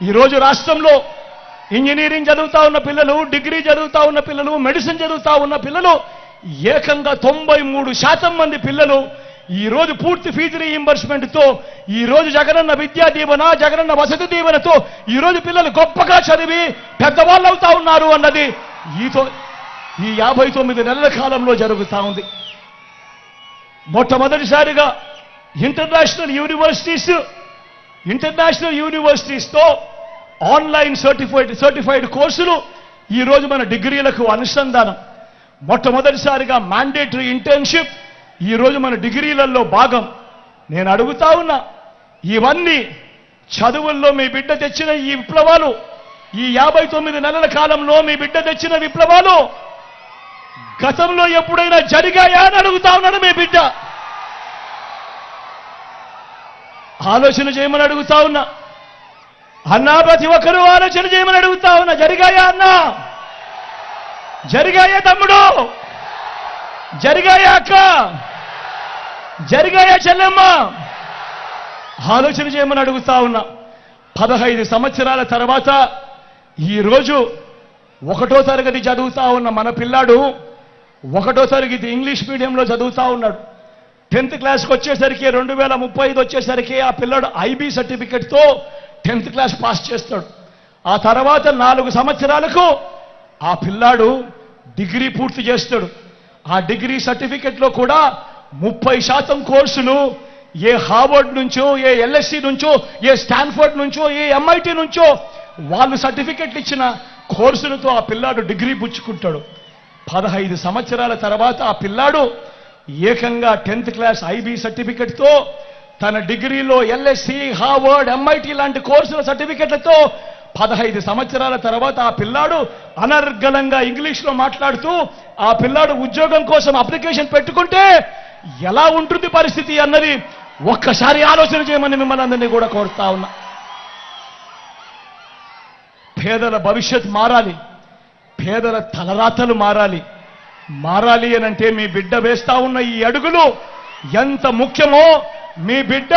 ఈరోజు రాష్ట్రంలో ఇంజనీరింగ్ చదువుతా ఉన్న పిల్లలు డిగ్రీ చదువుతా ఉన్న పిల్లలు మెడిసిన్ చదువుతా ఉన్న పిల్లలు ఏకంగా తొంభై మూడు శాతం మంది పిల్లలు ఈరోజు పూర్తి ఫీజు రీఇంబర్స్మెంట్తో ఈరోజు జగనన్న విద్యా దీవెన జగనన్న వసతి దీవెనతో ఈ రోజు పిల్లలు గొప్పగా చదివి పెద్దవాళ్ళు అవుతా ఉన్నారు అన్నది ఈతో ఈ యాభై తొమ్మిది నెలల కాలంలో జరుగుతా ఉంది. మొట్టమొదటిసారిగా ఇంటర్నేషనల్ యూనివర్సిటీస్ ఇంటర్నేషనల్ యూనివర్సిటీస్తో ఆన్లైన్ సర్టిఫైడ్ సర్టిఫైడ్ కోర్సులు ఈ రోజు మన డిగ్రీలకు అనుసంధానం. మొట్టమొదటిసారిగా మ్యాండేటరీ ఇంటర్న్షిప్ ఈ రోజు మన డిగ్రీలలో భాగం. నేను అడుగుతా ఉన్నా ఇవన్నీ చదువుల్లో మీ బిడ్డ తెచ్చిన ఈ విప్లవాలు ఈ యాభై తొమ్మిది నెలల కాలంలో మీ బిడ్డ తెచ్చిన విప్లవాలు గతంలో ఎప్పుడైనా జరిగాయా అని అడుగుతా ఉన్నాడు మీ బిడ్డ. ఆలోచన చేయమని అడుగుతా ఉన్నా. అన్నా ప్రతి ఒక్కరూ ఆలోచన చేయమని అడుగుతా ఉన్నా. జరిగాయా అన్నా? జరిగాయా తమ్ముడు? జరిగాయా అక్క? జరిగాయా చెల్లెమ్మ? ఆలోచన చేయమని అడుగుతా ఉన్నా. పదహైదు సంవత్సరాల తర్వాత ఈరోజు ఒకటో తరగతి చదువుతా ఉన్న మన పిల్లాడు ఒకటో తరగతి ఇంగ్లీష్ మీడియంలో చదువుతా ఉన్నాడు. టెన్త్ క్లాస్కి వచ్చేసరికి రెండు వేల ముప్పై ఐదు వచ్చేసరికి ఆ పిల్లాడు ఐబీ సర్టిఫికెట్తో టెన్త్ క్లాస్ పాస్ చేస్తాడు. ఆ తర్వాత నాలుగు సంవత్సరాలకు ఆ పిల్లాడు డిగ్రీ పూర్తి చేస్తాడు. ఆ డిగ్రీ సర్టిఫికెట్లో కూడా ముప్పై శాతం కోర్సులు ఏ హార్వర్డ్ నుంచో ఏ ఎల్ఎస్సి నుంచో ఏ స్టాన్ఫర్డ్ నుంచో ఏ ఎంఐటి నుంచో వాళ్ళు సర్టిఫికెట్లు ఇచ్చిన కోర్సులతో ఆ పిల్లాడు డిగ్రీ పుచ్చుకుంటాడు. పదహైదు సంవత్సరాల తర్వాత ఆ పిల్లాడు ఏకంగా టెన్త్ క్లాస్ ఐబీ సర్టిఫికెట్తో తన డిగ్రీలో ఎల్ఎస్సి హార్వర్డ్ ఎంఐటి లాంటి కోర్సుల సర్టిఫికెట్లతో పదహైదు సంవత్సరాల తర్వాత ఆ పిల్లాడు అనర్గళంగా ఇంగ్లీష్లో మాట్లాడుతూ ఆ పిల్లాడు ఉద్యోగం కోసం అప్లికేషన్ పెట్టుకుంటే ఎలా ఉంటుంది పరిస్థితి అన్నది ఒక్కసారి ఆలోచన చేయమని మిమ్మల్ని అందరినీ కూడా కోరుతా ఉన్నా. పేదల భవిష్యత్ మారాలి. పేదల తలరాతలు మారాలి. మారాలి అని అంటే మీ బిడ్డ వేస్తా ఉన్న ఈ అడుగులు ఎంత ముఖ్యమో మీ బిడ్డ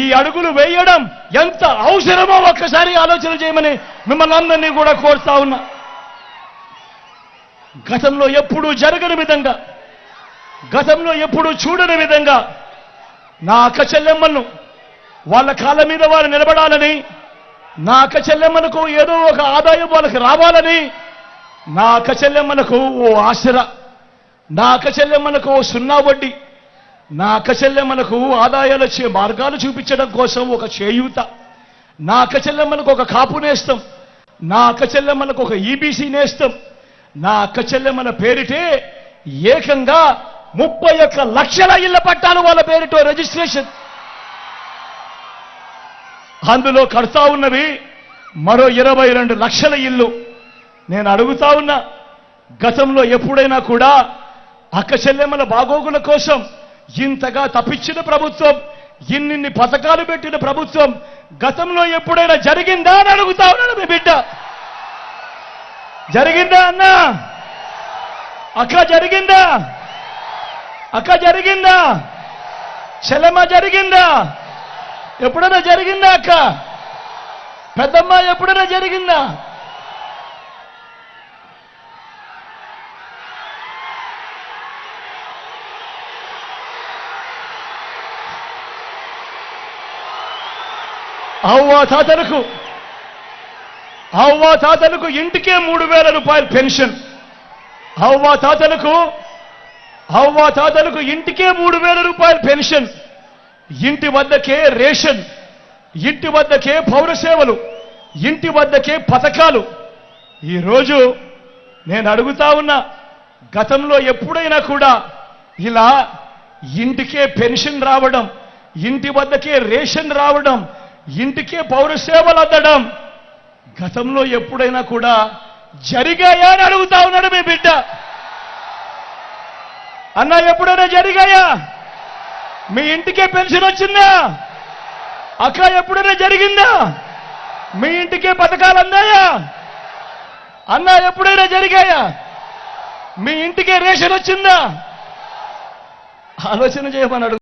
ఈ అడుగులు వేయడం ఎంత అవసరమో ఒక్కసారి ఆలోచన చేయమని మిమ్మల్ని అందరినీ కూడా కోరుతా ఉన్నా. గతంలో ఎప్పుడూ జరగని విధంగా గతంలో ఎప్పుడూ చూడని విధంగా నా అక్క చెల్లెమ్మలను వాళ్ళ కాళ్ళ మీద వారు నిలబడాలని నా అక్క చెల్లెమ్మలకు ఏదో ఒక ఆదాయం వాళ్ళకి రావాలని నా అక్క ఓ ఆసర నా అక్క ఓ సున్నా వడ్డీ నా అక్క ఆదాయాలు వచ్చే మార్గాలు చూపించడం కోసం ఒక చేయూత నా అక్క ఒక కాపు నేస్తం నా అక్క ఒక ఈబీసీ నేస్తం నా అక్క పేరిటే ఏకంగా ముప్పై ఒక్క లక్షల ఇళ్ళ పట్టాలు వాళ్ళ పేరిట రిజిస్ట్రేషన్. అందులో కడతా ఉన్నవి మరో ఇరవై రెండు లక్షల ఇల్లు. నేను అడుగుతా ఉన్నా గతంలో ఎప్పుడైనా కూడా అక్క బాగోగుల కోసం ఇంతగా తప్పించిన ప్రభుత్వం ఇన్నిన్ని పథకాలు పెట్టిన ప్రభుత్వం గతంలో ఎప్పుడైనా జరిగిందా అని అడుగుతా ఉన్నాడు మీ బిడ్డ. జరిగిందా అన్నా? అక్క జరిగిందా? అక్క జరిగిందా? చెలమ జరిగిందా? ఎప్పుడైనా జరిగిందా అక్క? పెద్దమ్మ ఎప్పుడైనా జరిగిందా? అవ్వా తాతలకు అవ్వా తాతలకు ఇంటికే మూడు వేల రూపాయల పెన్షన్. అవ్వా తాతలకు అవ్వా తాతలకు ఇంటికే మూడు వేల రూపాయల పెన్షన్. ఇంటి వద్దకే రేషన్ ఇంటి వద్దకే పౌర సేవలు ఇంటి వద్దకే పథకాలు. ఈరోజు నేను అడుగుతా ఉన్నా గతంలో ఎప్పుడైనా కూడా ఇలా ఇంటికే పెన్షన్ రావడం ఇంటి వద్దకే రేషన్ రావడం ఇంటికే పౌరసేవలు అందడం. గతంలో ఎప్పుడైనా కూడా జరిగాయా అని అడుగుతా ఉన్నాడు మీ బిడ్డ. అన్న ఎప్పుడైనా జరిగాయా? మీ ఇంటికే పెన్షన్ వచ్చిందా? అక్క ఎప్పుడైనా జరిగిందా? మీ ఇంటికే పథకాలు అందాయా? అన్న ఎప్పుడైనా జరిగాయా? మీ ఇంటికే రేషన్ వచ్చిందా? ఆలోచన చేయమని అడుగు